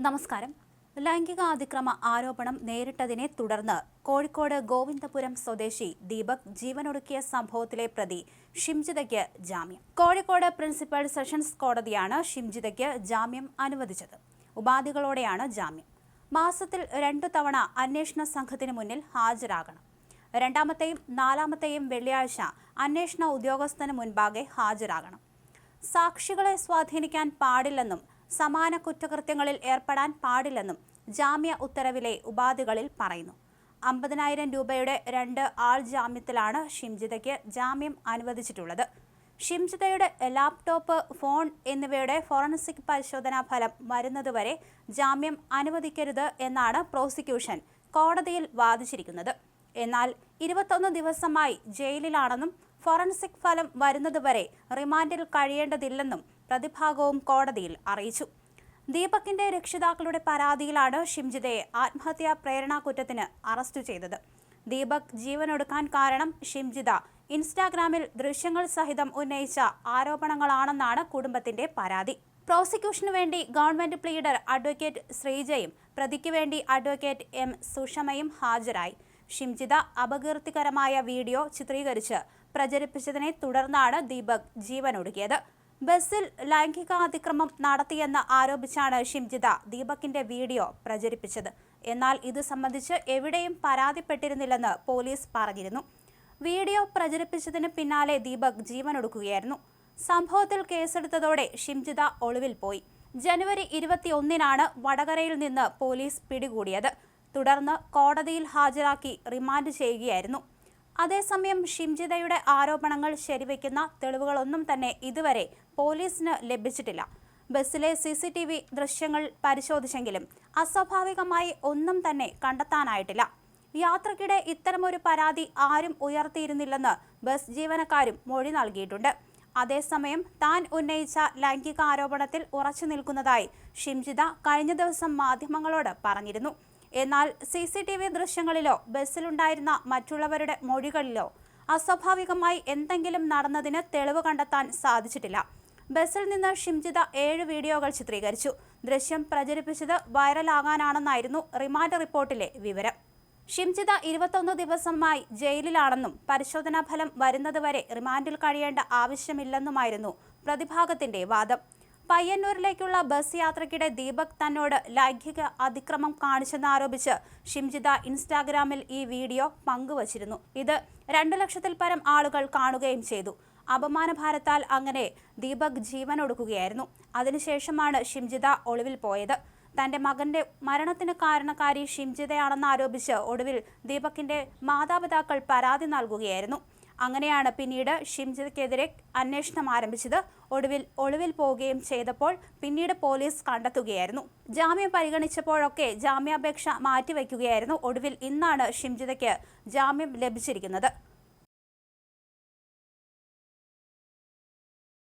നമസ്കാരം. ലൈംഗിക അതിക്രമ ആരോപണം നേരിട്ടതിനെ തുടർന്ന് കോഴിക്കോട് ഗോവിന്ദപുരം സ്വദേശി ദീപക് ജീവനൊടുക്കിയ സംഭവത്തിലെ പ്രതി ഷിംജിതയ്ക്ക് ജാമ്യം. കോഴിക്കോട് പ്രിൻസിപ്പൽ സെഷൻസ് കോടതിയാണ് ഷിംജിതയ്ക്ക് ജാമ്യം അനുവദിച്ചത്. ഉപാധികളോടെയാണ് ജാമ്യം. മാസത്തിൽ രണ്ടു തവണ അന്വേഷണ സംഘത്തിന് മുന്നിൽ ഹാജരാകണം. രണ്ടാമത്തെയും നാലാമത്തെയും വെള്ളിയാഴ്ച അന്വേഷണ ഉദ്യോഗസ്ഥന് മുൻപാകെ ഹാജരാകണം. സാക്ഷികളെ സ്വാധീനിക്കാൻ പാടില്ലെന്നും സമാന കുറ്റകൃത്യങ്ങളിൽ ഏർപ്പെടാൻ പാടില്ലെന്നും ജാമ്യ ഉത്തരവിലെ ഉപാധികളിൽ പറയുന്നു. അമ്പതിനായിരം രൂപയുടെ രണ്ട് ആൾ ജാമ്യത്തിലാണ് ഷിംജിതയ്ക്ക് ജാമ്യം അനുവദിച്ചിട്ടുള്ളത്. ഷിംജിതയുടെ ലാപ്ടോപ്പ് ഫോൺ എന്നിവയുടെ ഫോറൻസിക് പരിശോധനാ ഫലം വരുന്നതുവരെ ജാമ്യം അനുവദിക്കരുത് എന്നാണ് പ്രോസിക്യൂഷൻ കോടതിയിൽ വാദിച്ചിരിക്കുന്നത്. എന്നാൽ ഇരുപത്തൊന്ന് ദിവസമായി ജയിലിലാണെന്നും ഫോറൻസിക് ഫലം വരുന്നതുവരെ റിമാൻഡിൽ കഴിയേണ്ടതില്ലെന്നും പ്രതിഭാഗവും കോടതിയിൽ അറിയിച്ചു. ദീപകിന്റെ രക്ഷിതാക്കളുടെ പരാതിയിലാണ് ഷിംജിതയെ ആത്മഹത്യാ പ്രേരണാ കുറ്റത്തിന് അറസ്റ്റ് ചെയ്തത്. ദീപക് ജീവനൊടുക്കാൻ കാരണം ഷിംജിത. ഇൻസ്റ്റാഗ്രാമിൽ ദൃശ്യങ്ങൾ സഹിതം ഉന്നയിച്ച ആരോപണങ്ങളാണെന്നാണ് കുടുംബത്തിന്റെ പരാതി. പ്രോസിക്യൂഷനു വേണ്ടി ഗവൺമെന്റ് പ്ലീഡർ അഡ്വക്കേറ്റ് ശ്രീജയും പ്രതിക്ക് വേണ്ടി അഡ്വക്കേറ്റ് എം സുഷമയും ഹാജരായി. ഷിംജിത അപകീർത്തികരമായ വീഡിയോ ചിത്രീകരിച്ച് പ്രചരിപ്പിച്ചതിനെ തുടർന്നാണ് ദീപക് ജീവനൊടുക്കിയത്. ബസ്സിൽ ലൈംഗികാതിക്രമം നടത്തിയെന്ന് ആരോപിച്ചാണ് ഷിംജിത ദീപക്കിന്റെ വീഡിയോ പ്രചരിപ്പിച്ചത്. എന്നാൽ ഇത് സംബന്ധിച്ച് എവിടെയും പരാതിപ്പെട്ടിരുന്നില്ലെന്ന് പോലീസ് പറഞ്ഞിരുന്നു. വീഡിയോ പ്രചരിപ്പിച്ചതിന് പിന്നാലെ ദീപക് ജീവനൊടുക്കുകയായിരുന്നു. സംഭവത്തിൽ കേസെടുത്തതോടെ ഷിംജിത ഒളിവിൽ പോയി. ജനുവരി ഇരുപത്തിയൊന്നിനാണ് വടകരയിൽ നിന്ന് പോലീസ് പിടികൂടിയത്. തുടർന്ന് കോടതിയിൽ ഹാജരാക്കി റിമാൻഡ് ചെയ്യുകയായിരുന്നു. അതേസമയം ഷിംജിതയുടെ ആരോപണങ്ങൾ ശരിവയ്ക്കുന്ന തെളിവുകളൊന്നും തന്നെ ഇതുവരെ പോലീസിന് ലഭിച്ചിട്ടില്ല. ബസ്സിലെ സി സി ടി വി ദൃശ്യങ്ങൾ പരിശോധിച്ചെങ്കിലും അസ്വാഭാവികമായി ഒന്നും തന്നെ കണ്ടെത്താനായിട്ടില്ല. യാത്രക്കിടെ ഇത്തരമൊരു പരാതി ആരും ഉയർത്തിയിരുന്നില്ലെന്ന് ബസ് ജീവനക്കാരും മൊഴി നൽകിയിട്ടുണ്ട്. അതേസമയം താൻ ഉന്നയിച്ച ലൈംഗിക ആരോപണത്തിൽ ഉറച്ചു നിൽക്കുന്നതായി ഷിംജിത കഴിഞ്ഞ ദിവസം മാധ്യമങ്ങളോട് പറഞ്ഞിരുന്നു. എന്നാൽ സി സി ടി വി ദൃശ്യങ്ങളിലോ ബസ്സിലുണ്ടായിരുന്ന മറ്റുള്ളവരുടെ മൊഴികളിലോ അസ്വാഭാവികമായി എന്തെങ്കിലും നടന്നതിന് തെളിവ് കണ്ടെത്താൻ സാധിച്ചിട്ടില്ല. ബസ്സിൽ നിന്ന് ഷിംജിത ഏഴ് വീഡിയോകൾ ചിത്രീകരിച്ചു. ദൃശ്യം പ്രചരിപ്പിച്ചത് വൈറലാകാനാണെന്നായിരുന്നു റിമാൻഡ് റിപ്പോർട്ടിലെ വിവരം. ഷിംജിത ഇരുപത്തൊന്ന് ദിവസമായി ജയിലിലാണെന്നും പരിശോധനാ ഫലം വരുന്നതുവരെ റിമാൻഡിൽ കഴിയേണ്ട ആവശ്യമില്ലെന്നുമായിരുന്നു പ്രതിഭാഗത്തിന്റെ വാദം. പയ്യന്നൂരിലേക്കുള്ള ബസ് യാത്രയ്ക്കിടെ ദീപക് തന്നോട് ലൈംഗിക അതിക്രമം കാണിച്ചെന്നാരോപിച്ച് ഷിംജിത ഇൻസ്റ്റാഗ്രാമിൽ ഈ വീഡിയോ പങ്കുവച്ചിരുന്നു. ഇത് രണ്ടു ലക്ഷത്തിൽ പരം ആളുകൾ കാണുകയും ചെയ്തു. അപമാനഭാരത്താൽ അങ്ങനെ ദീപക് ജീവനൊടുക്കുകയായിരുന്നു. അതിനുശേഷമാണ് ഷിംജിത ഒളിവിൽ പോയത്. തന്റെ മകന്റെ മരണത്തിന് കാരണക്കാരി ഷിംജിതയാണെന്ന് ആരോപിച്ച് ഒടുവിൽ ദീപകിന്റെ മാതാപിതാക്കൾ പരാതി നൽകുകയായിരുന്നു. അങ്ങനെയാണ് പിന്നീട് ഷിംജിതയ്ക്കെതിരെ അന്വേഷണം ആരംഭിച്ചത്. ഒടുവിൽ ഒളിവിൽ പോവുകയും ചെയ്തപ്പോൾ പിന്നീട് പോലീസ് കണ്ടെത്തുകയായിരുന്നു. ജാമ്യം പരിഗണിച്ചപ്പോഴൊക്കെ ജാമ്യാപേക്ഷ മാറ്റിവെക്കുകയായിരുന്നു. ഒടുവിൽ ഇന്നാണ് ഷിംജിതയ്ക്ക് ജാമ്യം ലഭിച്ചിരിക്കുന്നത്.